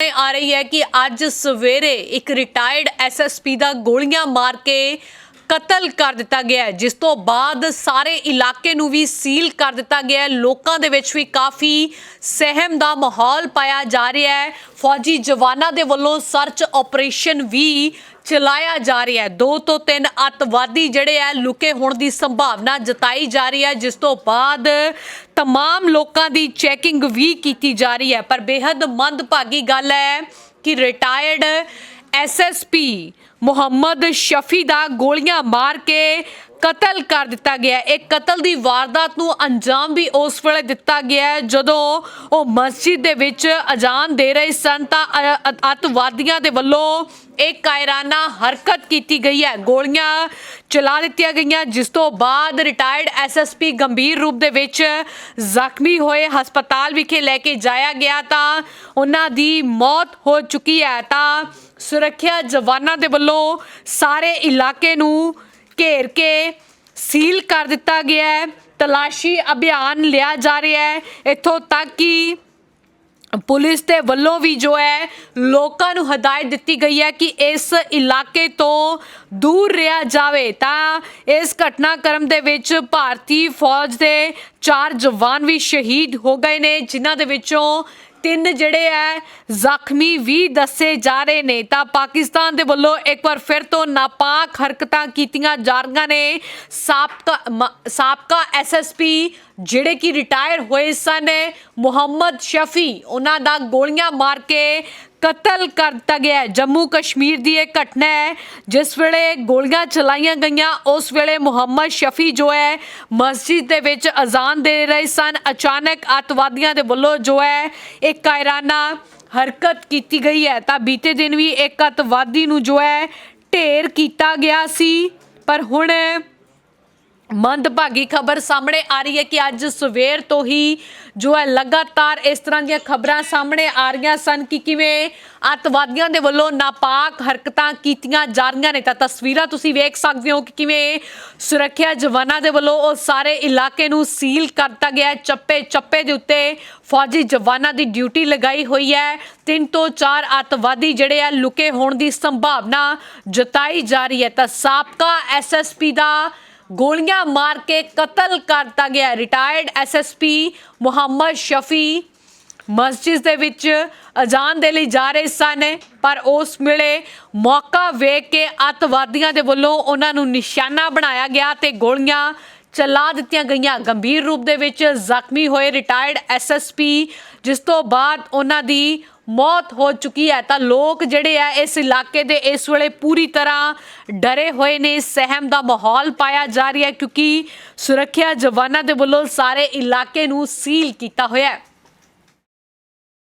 ਆ ਰਹੀ ਹੈ ਕਿ ਅੱਜ ਸਵੇਰੇ ਇੱਕ ਰਿਟਾਇਰਡ ਐਸਐਸਪੀ ਦਾ ਗੋਲੀਆਂ ਮਾਰ ਕੇ ਕਤਲ ਕਰ ਦਿੱਤਾ ਗਿਆ ਹੈ। ਜਿਸ ਤੋਂ ਬਾਅਦ ਸਾਰੇ ਇਲਾਕੇ ਨੂੰ ਵੀ ਸੀਲ ਕਰ ਦਿੱਤਾ ਗਿਆ ਹੈ। ਲੋਕਾਂ ਦੇ ਵਿੱਚ ਵੀ ਕਾਫੀ ਸਹਿਮ ਦਾ ਮਾਹੌਲ ਪਾਇਆ ਜਾ ਰਿਹਾ ਹੈ। ਫੌਜੀ ਜਵਾਨਾਂ ਦੇ ਵੱਲੋਂ ਸਰਚ ਆਪਰੇਸ਼ਨ ਵੀ ਚਲਾਇਆ ਜਾ ਰਿਹਾ ਹੈ। ਦੋ ਤੋਂ ਤਿੰਨ ਅਤਵਾਦੀ ਜਿਹੜੇ ਆ, ਲੁਕੇ ਹੋਣ ਦੀ ਸੰਭਾਵਨਾ ਜਤਾਈ ਜਾ ਰਹੀ ਹੈ। ਜਿਸ ਤੋਂ ਬਾਅਦ तमाम ਲੋਕਾਂ ਦੀ ਚੈਕਿੰਗ ਵੀ ਕੀਤੀ ਜਾ ਰਹੀ ਹੈ। ਪਰ ਬੇहद ਮੰਦਭਾਗੀ ਗੱਲ ਹੈ ਕਿ ਰਿਟਾਇਰਡ ਐਸਐਸਪੀ ਮੁਹੰਮਦ ਸ਼ਫੀ ਦਾ ਗੋਲੀਆਂ ਮਾਰ ਕੇ ਕਤਲ ਕਰ ਦਿੱਤਾ ਗਿਆ ਇਹ ਕਤਲ ਦੀ ਵਾਰਦਾਤ ਨੂੰ ਅੰਜਾਮ ਵੀ ਉਸ ਵੇਲੇ ਦਿੱਤਾ ਗਿਆ ਜਦੋਂ ਉਹ ਮਸਜਿਦ ਦੇ ਵਿੱਚ ਅਜ਼ਾਨ ਦੇ ਰਹੇ ਸਨ ਤਾਂ ਅ- ਅੱਤਵਾਦੀਆਂ ਦੇ ਵੱਲੋਂ ਇੱਕ ਕਾਇਰਾਨਾ ਹਰਕਤ ਕੀਤੀ ਗਈ ਹੈ। ਗੋਲੀਆਂ ਚਲਾ ਦਿੱਤੀਆਂ ਗਈਆਂ, ਜਿਸ ਤੋਂ ਬਾਅਦ ਰਿਟਾਇਰਡ ਐਸਐਸਪੀ ਗੰਭੀਰ ਰੂਪ ਦੇ ਵਿੱਚ ਜ਼ਖਮੀ ਹੋਏ ਹਸਪਤਾਲ ਵਿਖੇ ਲੈ ਕੇ ਜਾਇਆ ਗਿਆ ਤਾਂ ਉਹਨਾਂ ਦੀ ਮੌਤ ਹੋ ਚੁੱਕੀ ਹੈ। ਤਾਂ ਸੁਰੱਖਿਆ ਜਵਾਨਾਂ ਦੇ ਵੱਲੋਂ ਸਾਰੇ ਇਲਾਕੇ ਨੂੰ ਘੇਰ ਕੇ ਸੀਲ ਕਰ ਦਿੱਤਾ ਗਿਆ ਹੈ। ਤਲਾਸ਼ੀ ਅਭਿਆਨ ਲਿਆ ਜਾ ਰਿਹਾ ਹੈ। ਇੱਥੋਂ ਤੱਕ ਕਿ ਪੁਲਿਸ ਦੇ ਵੱਲੋਂ ਵੀ ਜੋ ਹੈ, ਲੋਕਾਂ ਨੂੰ ਹਦਾਇਤ ਦਿੱਤੀ ਗਈ ਹੈ ਕਿ ਇਸ ਇਲਾਕੇ ਤੋਂ ਦੂਰ ਰਿਹਾ ਜਾਵੇ। ਤਾਂ ਇਸ ਘਟਨਾਕ੍ਰਮ ਦੇ ਵਿੱਚ ਭਾਰਤੀ ਫੌਜ ਦੇ ਚਾਰ ਜਵਾਨ ਵੀ ਸ਼ਹੀਦ ਹੋ ਗਏ ਨੇ, ਜਿਨ੍ਹਾਂ ਦੇ ਵਿੱਚੋਂ ਤਿੰਨ ਜਿਹੜੇ ਐ ਜ਼ਖਮੀ ਵੀ ਦੱਸੇ ਜਾ ਰਹੇ ਨੇ। ਤਾਂ ਪਾਕਿਸਤਾਨ ਦੇ ਵੱਲੋਂ ਇੱਕ ਵਾਰ ਫਿਰ ਤੋਂ ਨਾਪਾਕ ਹਰਕਤਾਂ ਕੀਤੀਆਂ ਜਾ ਰਹੀਆਂ ਨੇ। ਸਾਬਕਾ ਮ- ਸਾਬਕਾ ਐਸਐਸਪੀ ਜਿਹੜੇ ਕਿ ਰਿਟਾਇਰ ਹੋਏ ਸਨ, ਮੁਹੰਮਦ ਸ਼ਫੀ, ਉਹਨਾਂ ਦਾ ਗੋਲੀਆਂ ਮਾਰ ਕੇ ਕਤਲ ਕਰ ਦਿੱਤਾ ਗਿਆ ਹੈ। ਜੰਮੂ ਕਸ਼ਮੀਰ ਦੀ ਇਹ ਘਟਨਾ ਹੈ। ਜਿਸ ਵੇਲੇ ਗੋਲੀਆਂ ਚਲਾਈਆਂ ਗਈਆਂ, ਉਸ ਵੇਲੇ ਮੁਹੰਮਦ ਸ਼ਫੀ ਜੋ ਹੈ, ਮਸਜਿਦ ਦੇ ਵਿੱਚ ਅਜ਼ਾਨ ਦੇ ਰਹੇ ਸਨ। ਅਚਾਨਕ ਅੱਤਵਾਦੀਆਂ ਦੇ ਵੱਲੋਂ ਜੋ ਹੈ, ਇੱਕ ਕਾਇਰਾਨਾ ਹਰਕਤ ਕੀਤੀ ਗਈ ਹੈ। ਤਾਂ ਬੀਤੇ ਦਿਨ ਵੀ ਇੱਕ ਅੱਤਵਾਦੀ ਨੂੰ ਜੋ ਹੈ, ਢੇਰ ਕੀਤਾ ਗਿਆ ਸੀ। ਪਰ ਹੁਣ ਮੰਦਭਾਗੀ ਖਬਰ ਸਾਹਮਣੇ ਆ ਰਹੀ ਹੈ ਕਿ ਅੱਜ ਸਵੇਰ ਤੋਂ ਹੀ ਜੋ ਹੈ ਲਗਾਤਾਰ ਇਸ ਤਰ੍ਹਾਂ ਦੀਆਂ ਖਬਰਾਂ ਸਾਹਮਣੇ ਆ ਰਹੀਆਂ ਸਨ ਕਿ ਕਿਵੇਂ ਅੱਤਵਾਦੀਆਂ ਦੇ ਵੱਲੋਂ ਨਾਪਾਕ ਹਰਕਤਾਂ ਕੀਤੀਆਂ ਜਾ ਰਹੀਆਂ ਨੇ। ਤਾਂ ਤਸਵੀਰਾਂ ਤੁਸੀਂ ਵੇਖ ਸਕਦੇ ਹੋ ਕਿ ਕਿਵੇਂ ਸੁਰੱਖਿਆ ਜਵਾਨਾਂ ਦੇ ਵੱਲੋਂ ਉਹ ਸਾਰੇ ਇਲਾਕੇ ਨੂੰ ਸੀਲ ਕਰ ਦਿੱਤਾ ਗਿਆ ਹੈ। ਚੱਪੇ ਚੱਪੇ ਦੇ ਉੱਤੇ ਫੌਜੀ ਜਵਾਨਾਂ ਦੀ ਡਿਊਟੀ ਲਗਾਈ ਹੋਈ ਹੈ। ਤਿੰਨ ਤੋਂ ਚਾਰ ਅੱਤਵਾਦੀ ਜਿਹੜੇ ਆ ਲੁਕੇ ਹੋਣ ਦੀ ਸੰਭਾਵਨਾ ਜਤਾਈ ਜਾ ਰਹੀ ਹੈ। ਤਾਂ ਸਾਬਕਾ ਐਸਐਸਪੀ ਦਾ ਗੋਲੀਆਂ ਮਾਰ ਕੇ ਕਤਲ ਕਰ ਦਿੱਤਾ ਗਿਆ ਰਿਟਾਇਰਡ ਐਸਐਸਪੀ ਮੁਹੰਮਦ ਸ਼ਫੀ ਮਸਜਿਦ ਦੇ ਵਿੱਚ ਅਜ਼ਾਨ ਦੇ ਲਈ ਜਾ ਰਹੇ ਸਨ, ਪਰ ਉਸ ਵੇਲੇ ਮੌਕਾ ਵੇਖ ਕੇ ਅੱਤਵਾਦੀਆਂ ਦੇ ਵੱਲੋਂ ਉਹਨਾਂ ਨੂੰ ਨਿਸ਼ਾਨਾ ਬਣਾਇਆ ਗਿਆ ਤੇ ਗੋਲੀਆਂ ਚਲਾ ਦਿੱਤੀਆਂ ਗਈਆਂ। ਗੰਭੀਰ ਰੂਪ ਦੇ ਵਿੱਚ ਜ਼ਖਮੀ ਹੋਏ ਰਿਟਾਇਰਡ ਐਸਐਸਪੀ ਜਿਸ ਤੋਂ ਬਾਅਦ ਉਹਨਾਂ ਦੀ ਮੌਤ ਹੋ ਚੁੱਕੀ ਹੈ। ਤਾਂ ਲੋਕ ਜਿਹੜੇ ਆ, ਇਸ ਇਲਾਕੇ ਦੇ ਇਸ ਵੇਲੇ ਪੂਰੀ ਤਰ੍ਹਾਂ ਡਰੇ ਹੋਏ ਨੇ। ਸਹਿਮ ਦਾ ਮਾਹੌਲ ਪਾਇਆ ਜਾ ਰਿਹਾ ਹੈ ਕਿਉਂਕਿ ਸੁਰੱਖਿਆ ਜਵਾਨਾਂ ਦੇ ਵੱਲੋਂ ਸਾਰੇ ਇਲਾਕੇ ਨੂੰ ਸੀਲ ਕੀਤਾ ਹੋਇਆ ਹੈ।